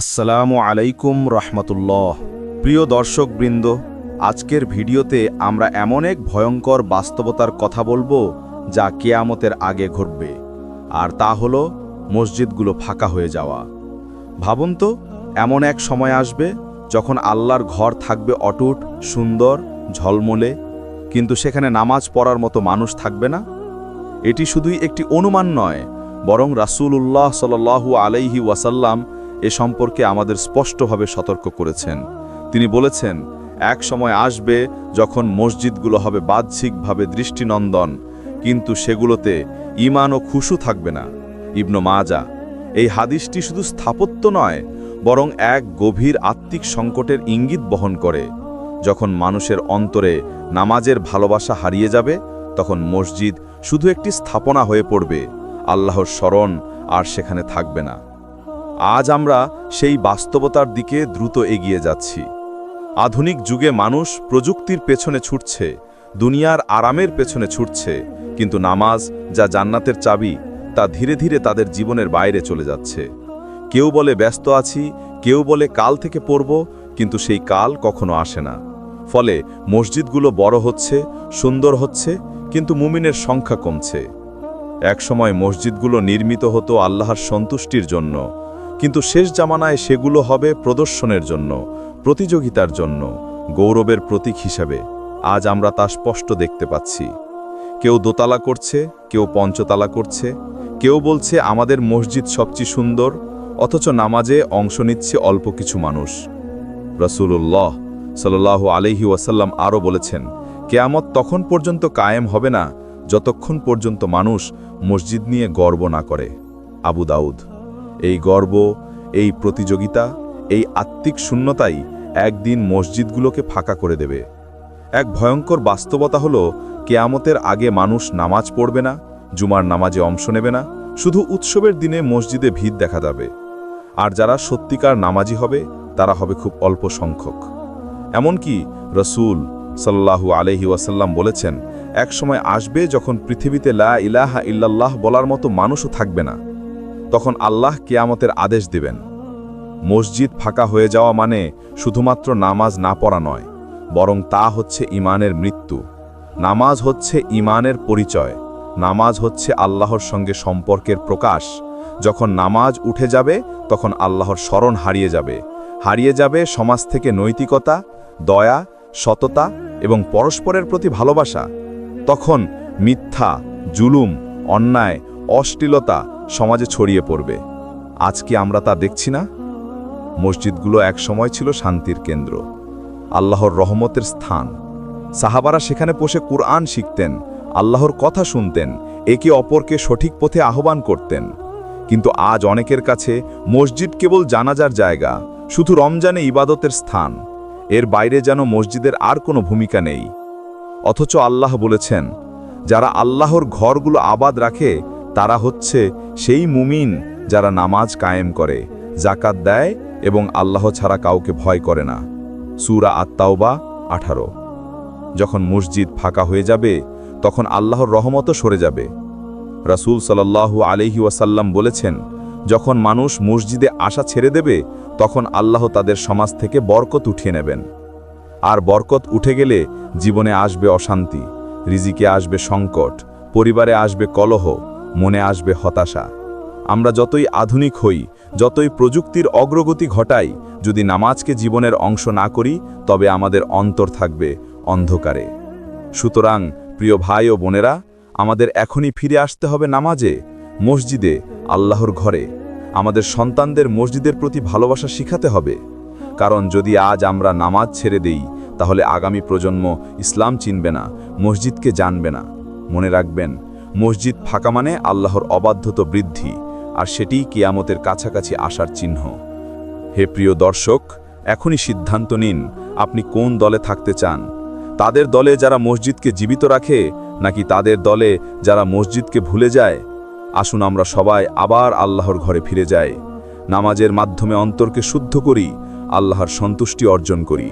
আসসালামু আলাইকুম রহমতুল্লাহ। প্রিয় দর্শকবৃন্দ, আজকের ভিডিওতে আমরা এমন এক ভয়ঙ্কর বাস্তবতার কথা বলব যা কেয়ামতের আগে ঘটবে, আর তা হলো মসজিদগুলো ফাঁকা হয়ে যাওয়া। ভাবুন তো, এমন এক সময় আসবে যখন আল্লাহর ঘর থাকবে অটুট, সুন্দর, ঝলমলে, কিন্তু সেখানে নামাজ পড়ার মতো মানুষ থাকবে না? এটি শুধুই একটি অনুমান নয়, বরং রাসূলুল্লাহ সাল্লাল্লাহু আলাইহি ওয়াসাল্লাম এ সম্পর্কে আমাদের স্পষ্টভাবে সতর্ক করেছেন। তিনি বলেছেন, এক সময় আসবে যখন মসজিদগুলো হবে বাহ্যিকভাবে দৃষ্টিনন্দন, কিন্তু সেগুলোতে ঈমান ও খুশু থাকবে না। ইবনু মাজা, এই হাদিসটি শুধু স্থাপত্য নয়, বরং এক গভীর আত্মিক সংকটের ইঙ্গিত বহন করে। যখন মানুষের অন্তরে নামাজের ভালোবাসা হারিয়ে যাবে, তখন মসজিদ শুধু একটি স্থাপনা হয়ে পড়বে, আল্লাহর স্মরণ আর সেখানে থাকবে না। আজ আমরা সেই বাস্তবতার দিকে দ্রুত এগিয়ে যাচ্ছি। আধুনিক যুগে মানুষ প্রযুক্তির পেছনে ছুটছে, দুনিয়ার আরামের পেছনে ছুটছে, কিন্তু নামাজ যা জান্নাতের চাবি, তা ধীরে ধীরে তাদের জীবনের বাইরে চলে যাচ্ছে। কেউ বলে ব্যস্ত আছি, কেউ বলে কাল থেকে পড়ব, কিন্তু সেই কাল কখনো আসে না। ফলে মসজিদগুলো বড় হচ্ছে, সুন্দর হচ্ছে, কিন্তু মুমিনের সংখ্যা কমছে। একসময় মসজিদগুলো নির্মিত হতো আল্লাহর সন্তুষ্টির জন্য। কিন্তু শেষ জামানায় সেগুলো হবে প্রদর্শনের জন্য, প্রতিযোগিতার জন্য, গৌরবের প্রতীক হিসাবে। আজ আমরা তা স্পষ্ট দেখতে পাচ্ছি। কেউ দোতলা করছে, কেউ পঞ্চতলা করছে, কেউ বলছে আমাদের মসজিদ সবচেয়ে সুন্দর, অথচ নামাজে অংশ নিচ্ছে অল্প কিছু মানুষ। রসুল্লাহ সাল্লাহ আলহি ওয়াসাল্লাম আরও বলেছেন, কেয়ামত তখন পর্যন্ত কায়েম হবে না, যতক্ষণ পর্যন্ত মানুষ মসজিদ নিয়ে গর্ব না করে। আবু দাউদ এই গর্ব, এই প্রতিযোগিতা, এই আত্মিক শূন্যতাই একদিন মসজিদগুলোকে ফাঁকা করে দেবে। এক ভয়ঙ্কর বাস্তবতা হলো, কেয়ামতের আগে মানুষ নামাজ পড়বে না, জুমার নামাজে অংশ নেবে না, শুধু উৎসবের দিনে মসজিদে ভিড় দেখা যাবে। আর যারা সত্যিকার নামাজি হবে, তারা হবে খুব অল্প সংখ্যক। এমনকি রসুল সাল্লাহু আলহি ওয়াসাল্লাম বলেছেন এক সময় আসবে যখন পৃথিবীতে লা ইলাহা ইল্লাল্লাহ বলার মতো মানুষও থাকবে না। তখন আল্লাহ কেয়ামতের আদেশ দিবেন। মসজিদ ফাঁকা হয়ে যাওয়া মানে শুধুমাত্র নামাজ না পড়া নয়, বরং তা হচ্ছে ইমানের মৃত্যু। নামাজ হচ্ছে ইমানের পরিচয়, নামাজ হচ্ছে আল্লাহর সঙ্গে সম্পর্কের প্রকাশ। যখন নামাজ উঠে যাবে, তখন আল্লাহর স্মরণ হারিয়ে যাবে। হারিয়ে যাবে সমাজ থেকে নৈতিকতা, দয়া, সততা এবং পরস্পরের প্রতি ভালোবাসা। তখন মিথ্যা, জুলুম, অন্যায়, অশ্লীলতা সমাজে ছড়িয়ে পড়বে। আজ কি আমরা তা দেখছি না? মসজিদগুলো এক সময় ছিল শান্তির কেন্দ্র, আল্লাহর রহমতের স্থান। সাহাবারা সেখানে বসে কুরআন শিখতেন, আল্লাহর কথা শুনতেন, একে অপরকে সঠিক পথে আহ্বান করতেন। কিন্তু আজ অনেকের কাছে মসজিদ কেবল জানাজার জায়গা, শুধু রমজানে ইবাদতের স্থান। এর বাইরে যেন মসজিদের আর কোনো ভূমিকা নেই। অথচ আল্লাহ বলেছেন, যারা আল্লাহর ঘরগুলো আবাদ রাখে তারা হচ্ছে সেই মুমিন যারা নামাজ কায়েম করে জাকাত দেয় এবং আল্লাহ ছাড়া কাউকে ভয় করে না। সুরা আত্মাওবা আঠারো। যখন মসজিদ ফাঁকা হয়ে যাবে, তখন আল্লাহর রহমতও সরে যাবে। রাসূল সাল্লাল্লাহু আলহি ওয়াসাল্লাম বলেছেন, যখন মানুষ মসজিদে আসা ছেড়ে দেবে, তখন আল্লাহ তাদের সমাজ থেকে বরকত উঠিয়ে নেবেন। আর বরকত উঠে গেলে জীবনে আসবে অশান্তি, রিজিকে আসবে সংকট, পরিবারে আসবে কলহ মনে আসবে হতাশা। আমরা যতই আধুনিক হই, যতই প্রযুক্তির অগ্রগতি ঘটাই, যদি নামাজকে জীবনের অংশ না করি, তবে আমাদের অন্তর থাকবে অন্ধকারে। সুতরাং, প্রিয় ভাই ও বোনেরা, আমাদের এখনই ফিরে আসতে হবে নামাজে, মসজিদে, আল্লাহর ঘরে। আমাদের সন্তানদের মসজিদের প্রতি ভালোবাসা শিখাতে হবে। কারণ যদি আজ আমরা নামাজ ছেড়ে দেই, তাহলে আগামী প্রজন্ম ইসলাম চিনবে না, মসজিদকে জানবে না। মনে রাখবেন মসজিদ ফাঁকা মানে আল্লাহর অবাধ্যত বৃদ্ধি, আর সেটিই কিয়ামতের কাছাকাছি আসার চিহ্ন। হে প্রিয় দর্শক, এখনই সিদ্ধান্ত নিন আপনি কোন দলে থাকতে চান। তাদের দলে যারা মসজিদকে জীবিত রাখে, নাকি তাদের দলে যারা মসজিদকে ভুলে যায়? আসুন আমরা সবাই আবার আল্লাহর ঘরে ফিরে যাই। নামাজের মাধ্যমে অন্তরকে শুদ্ধ করি, আল্লাহর সন্তুষ্টি অর্জন করি।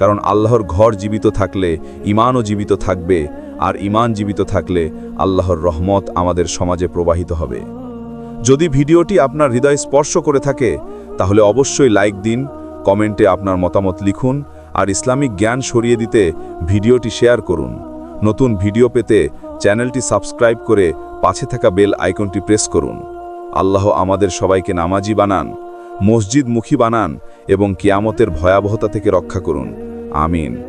কারণ আল্লাহর ঘর জীবিত থাকলে ইমানও জীবিত থাকবে, আর ইমান জীবিত থাকলে আল্লাহর রহমত আমাদের সমাজে প্রবাহিত হবে। যদি ভিডিওটি আপনার হৃদয় স্পর্শ করে থাকে, তাহলে অবশ্যই লাইক দিন, কমেন্টে আপনার মতামত লিখুন, আর ইসলামিক জ্ঞান সরিয়ে দিতে ভিডিওটি শেয়ার করুন। নতুন ভিডিও পেতে চ্যানেলটি সাবস্ক্রাইব করে পাশে থাকা বেল আইকনটি প্রেস করুন। আল্লাহ আমাদের সবাইকে নামাজি বানান, মসজিদমুখী বানান এবং কিয়ামতের ভয়াবহতা থেকে রক্ষা করুন। আমিন